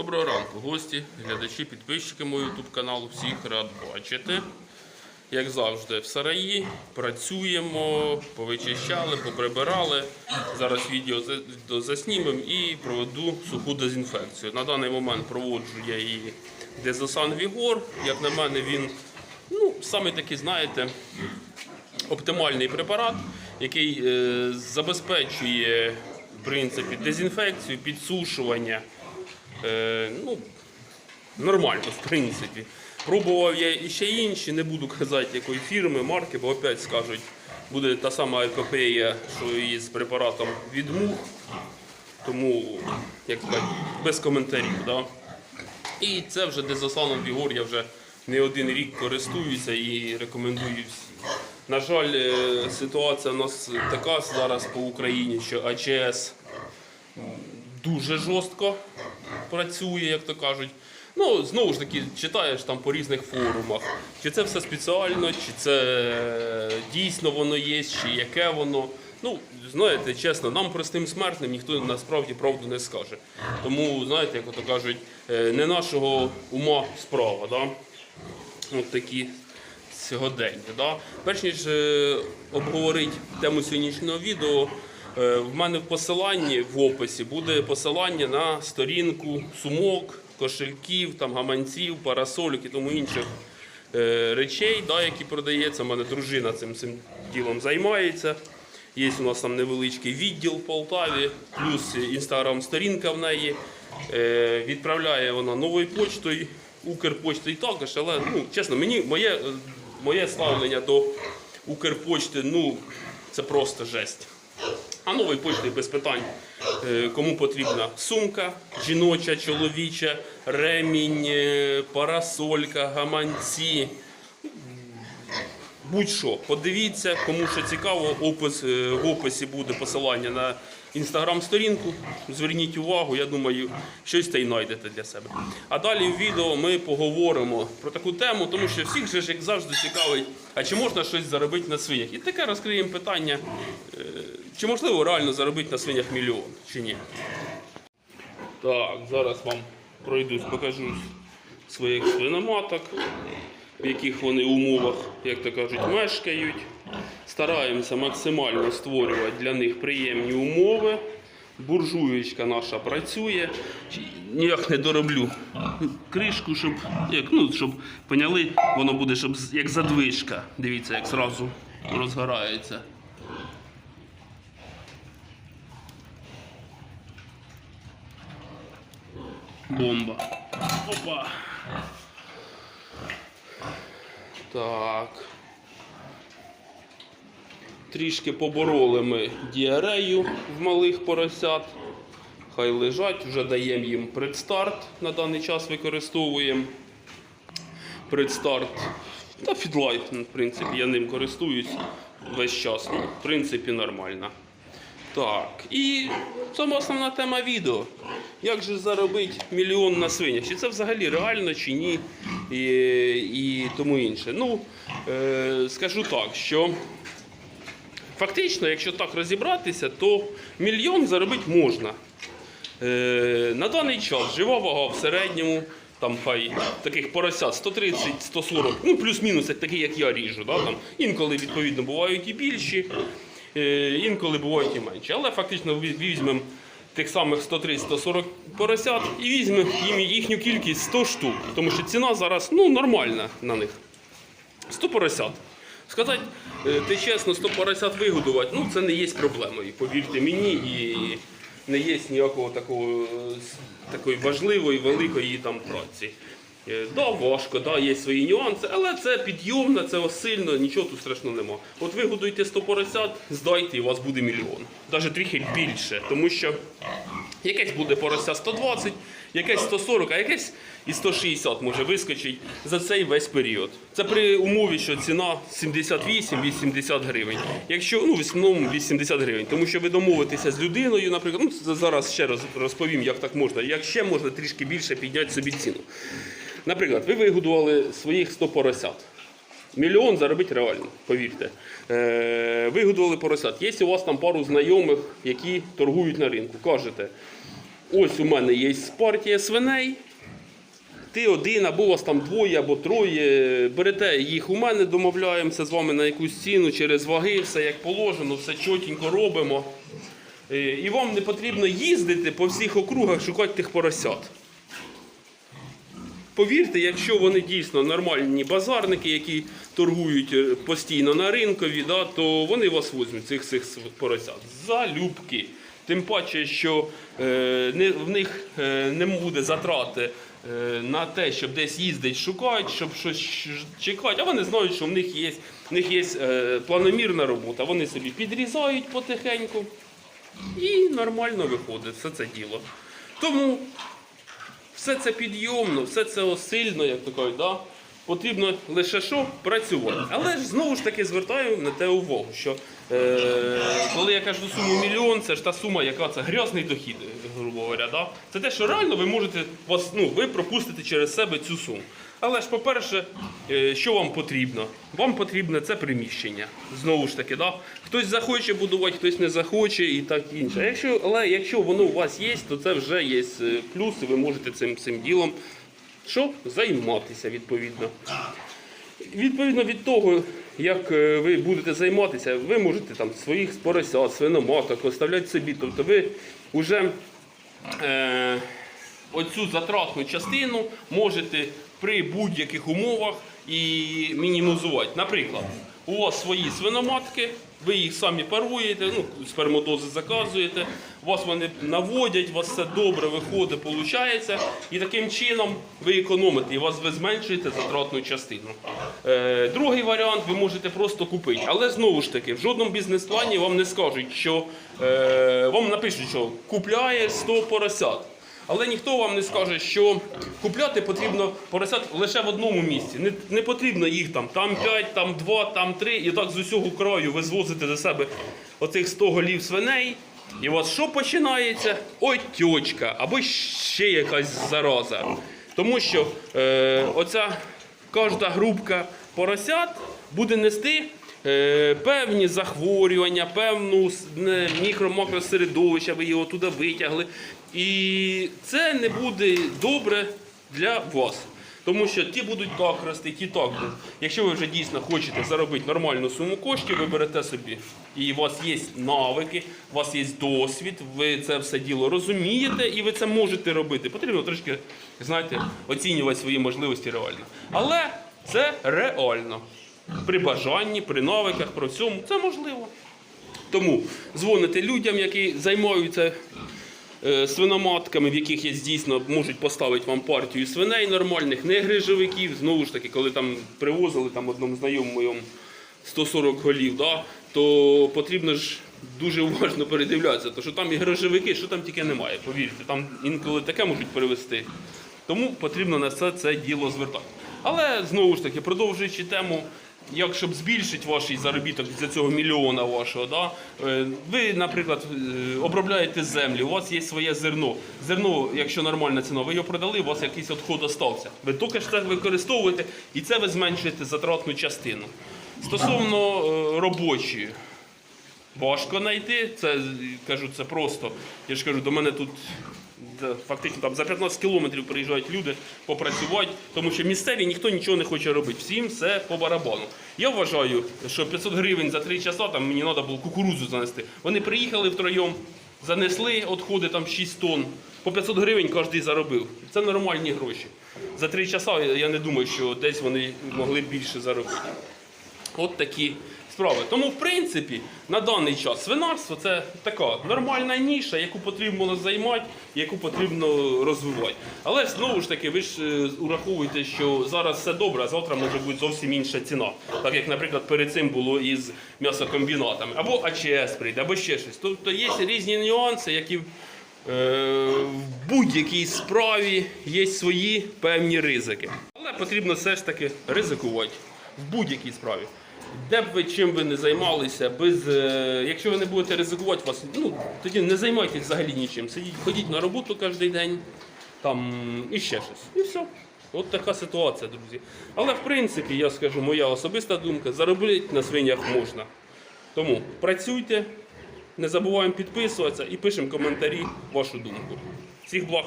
Доброго ранку, гості, глядачі, підписчики мого YouTube каналу. Всіх рад бачити. Як завжди, в сараї працюємо, повичищали, поприбирали. Зараз відео заснімемо і проведу суху дезінфекцію. На даний момент проводжу я її Дезосан Вігор. Як на мене, він ну, саме такий, знаєте, оптимальний препарат, який е, забезпечує в принципі, дезінфекцію, підсушування. Е, ну, нормально, в принципі. Пробував я і ще інші, не буду казати якої фірми, марки, бо опять скажуть, буде та сама епопея, що і з препаратом від мух. Тому, як сказати, без коментарів. Да? І це вже дезосланом Вігор я вже не один рік користуюся і рекомендую всім. На жаль, е, ситуація у нас така зараз по Україні, що АЧС дуже жорстко працює, як то кажуть. Ну, знову ж таки, читаєш там по різних форумах, чи це все спеціально, чи це е, дійсно воно є, чи яке воно. Ну, знаєте, чесно, нам простим смертним ніхто насправді правду не скаже. Тому, знаєте, як ото кажуть, е, не нашого ума справа. Да? От такі сьогодення. Да? Перш ніж е, обговорити тему сьогоднішнього відео, в мене в посиланні в описі буде посилання на сторінку сумок, кошельків, там, гаманців, парасольок і тому інших е, речей, да, які продається. У мене дружина цим, цим ділом займається. Є у нас там невеличкий відділ в Полтаві, плюс інстаграм-сторінка в неї. Е, відправляє вона новою почтою, Укрпочтою також, але ну, чесно, мені моє, е, моє ставлення до Укрпочти, ну, це просто жесть. А новою почтою без питань. Е, Кому потрібна сумка, жіноча, чоловіча, ремінь, е, парасолька, гаманці. Будь-що, подивіться, кому що цікаво, опис, е, в описі буде посилання на інстаграм-сторінку. Зверніть увагу, я думаю, щось та й знайдете для себе. А далі в відео ми поговоримо про таку тему, тому що всіх же ж, як завжди, цікавить, а чи можна щось заробити на свинях? І таке розкриємо питання, е, чи можливо реально заробити на свинях мільйон, чи ні. Так, зараз вам пройдусь, покажу своїх свиноматок, в яких вони умовах, як то кажуть, мешкають. Стараємося максимально створювати для них приємні умови. Буржуєчка наша працює. Ніяк не дороблю кришку, щоб, як, ну, щоб поняли, воно буде щоб, як задвижка. Дивіться, як зразу розгорається. Бомба. Опа. Так. Трішки побороли ми діарею в малих поросят. Хай лежать, вже даємо їм предстарт на даний час використовуємо. Предстарт та фідлайф, ну, в принципі, я ним користуюсь весь час. Ну, в принципі, нормально. Так, і сама основна тема відео. Як же заробити мільйон на свинях? Чи це взагалі реально, чи ні? І, і тому інше. Ну, е, скажу так, що фактично, якщо так розібратися, то мільйон заробити можна. Е, на даний час жива вага в середньому, там хай таких поросят 130-140, ну плюс-мінус, такі, як я ріжу. Да, там, інколи, відповідно, бувають і більші, е, інколи бувають і менші. Але фактично візьмемо тих самих 130-140 поросят і візьмемо їм їхню кількість 100 штук, тому що ціна зараз ну, нормальна на них. 100 поросят. Сказати, е, ти чесно, 100 поросят вигодувати, ну це не є проблемою, повірте мені, і не є ніякого такого е, такої важливої, великої там праці. Е, Да, важко, да, є свої нюанси, але це підйомно, це сильно, нічого тут страшного нема. От ви годуєте 100 поросят, здайте, і у вас буде мільйон. Навіть трохи більше, тому що якесь буде порося 120, якесь 140, а якесь і 160 може вискочить за цей весь період. Це при умові, що ціна 78-80 гривень. Якщо ну в основному 80 гривень, тому що ви домовитеся з людиною, наприклад, ну зараз ще раз розповім, як так можна. Як ще можна трішки більше підняти собі ціну. Наприклад, ви вигодували своїх 100 поросят. Мільйон заробити реально, повірте. Е, вигодували поросят. Є у вас там пару знайомих, які торгують на ринку. Кажете, ось у мене є партія свиней. Ти один, або у вас там двоє, або троє. Берете їх у мене, домовляємося з вами на якусь ціну через ваги, все як положено, все чотенько робимо. Е, І вам не потрібно їздити по всіх округах шукати тих поросят. Повірте, якщо вони дійсно нормальні базарники, які торгують е, постійно на ринкові, да, то вони вас візьмуть цих цих поросят. Залюбки. Тим паче, що е, не, в них е, не буде затрати е, на те, щоб десь їздить, шукати, щоб щось чекати. А вони знають, що в них є, в них є е, планомірна робота. Вони собі підрізають потихеньку і нормально виходить все це діло. Тому все це підйомно, все це осильно, як то да? потрібно лише що працювати. Але ж знову ж таки звертаю на те увагу, що е, коли я кажу суму мільйон, це ж та сума, яка це грязний дохід, грубо говоря. Да? Це те, що реально ви можете вас, ну, ви пропустите через себе цю суму. Але ж, по-перше, е, що вам потрібно? Вам потрібне це приміщення. Знову ж таки, да? хтось захоче будувати, хтось не захоче і так інше. Якщо, але якщо воно у вас є, то це вже є е, плюс, і ви можете цим, цим ділом що? займатися відповідно. Відповідно від того, як е, ви будете займатися, ви можете там своїх поросят, свиноматок оставляти собі. Тобто ви вже е, оцю затратну частину можете при будь-яких умовах і мінімізувати. Наприклад, у вас свої свиноматки, ви їх самі паруєте, ну, спермодози заказуєте, вас вони наводять, у вас все добре виходить, виходить, і таким чином ви економите, і вас ви зменшуєте затратну частину. Е, другий варіант ви можете просто купити. Але знову ж таки, в жодному бізнес-плані вам не скажуть, що е, вам напишуть, що купляєш 100 поросят. Але ніхто вам не скаже, що купляти потрібно поросят лише в одному місці. Не, не потрібно їх там, там 5, там 2, там 3, і так з усього краю ви звозите до себе оцих 100 голів свиней. І у вас що починається? Ой, тьочка, або ще якась зараза. Тому що е, оця кожна групка поросят буде нести е, певні захворювання, певну мікро-макросередовище, ви його туди витягли. І це не буде добре для вас. Тому що ті будуть так рости, ті так. Якщо ви вже дійсно хочете заробити нормальну суму коштів, ви берете собі. І у вас є навики, у вас є досвід, ви це все діло розумієте і ви це можете робити. Потрібно трошки, знаєте, оцінювати свої можливості реально. Але це реально. При бажанні, при навиках, при всьому це можливо. Тому дзвоните людям, які займаються свиноматками, в яких є дійсно можуть поставити вам партію свиней нормальних, не грижовиків. Знову ж таки, коли там привозили там одному знайомому моєму 140 голів, да, то потрібно ж дуже уважно передивлятися, тому що там і грижовики, що там тільки немає, повірте, там інколи таке можуть перевести. Тому потрібно на все це діло звертати. Але знову ж таки, продовжуючи тему, як щоб збільшити ваш заробіток за цього мільйона вашого, да? е, ви, наприклад, е, обробляєте землю, у вас є своє зерно. Зерно, якщо нормальна ціна, ви його продали, у вас якийсь відход остався. Ви тільки ж це використовуєте, і це ви зменшуєте затратну частину. Стосовно е, робочої, важко знайти. Це кажу, це просто. Я ж кажу, до мене тут фактично там за 15 кілометрів приїжджають люди попрацювати, тому що місцеві ніхто нічого не хоче робити. Всім все по барабану. Я вважаю, що 500 гривень за 3 часа там мені треба було кукурудзу занести. Вони приїхали втроєм, занесли відходи там 6 тонн. По 500 гривень кожен заробив. Це нормальні гроші. За 3 часа я не думаю, що десь вони могли більше заробити. От такі справи. Тому, в принципі, на даний час свинарство це така нормальна ніша, яку потрібно займати, яку потрібно розвивати. Але знову ж таки, ви ж е, ураховуєте, що зараз все добре, а завтра може бути зовсім інша ціна. Так як, наприклад, перед цим було із м'ясокомбінатами. Або АЧС прийде, або ще щось. Тобто є різні нюанси, які Е, в будь-якій справі є свої певні ризики. Але потрібно все ж таки ризикувати в будь-якій справі. Де б ви чим ви не займалися, без, е, якщо ви не будете ризикувати, вас, ну, тоді не займайтесь взагалі нічим. Сидіть, ходіть на роботу кожен день там, і ще щось. І все. От така ситуація, друзі. Але в принципі, я скажу, моя особиста думка, заробити на свинях можна. Тому працюйте, не забуваємо підписуватися і пишемо коментарі вашу думку. Всіх благ!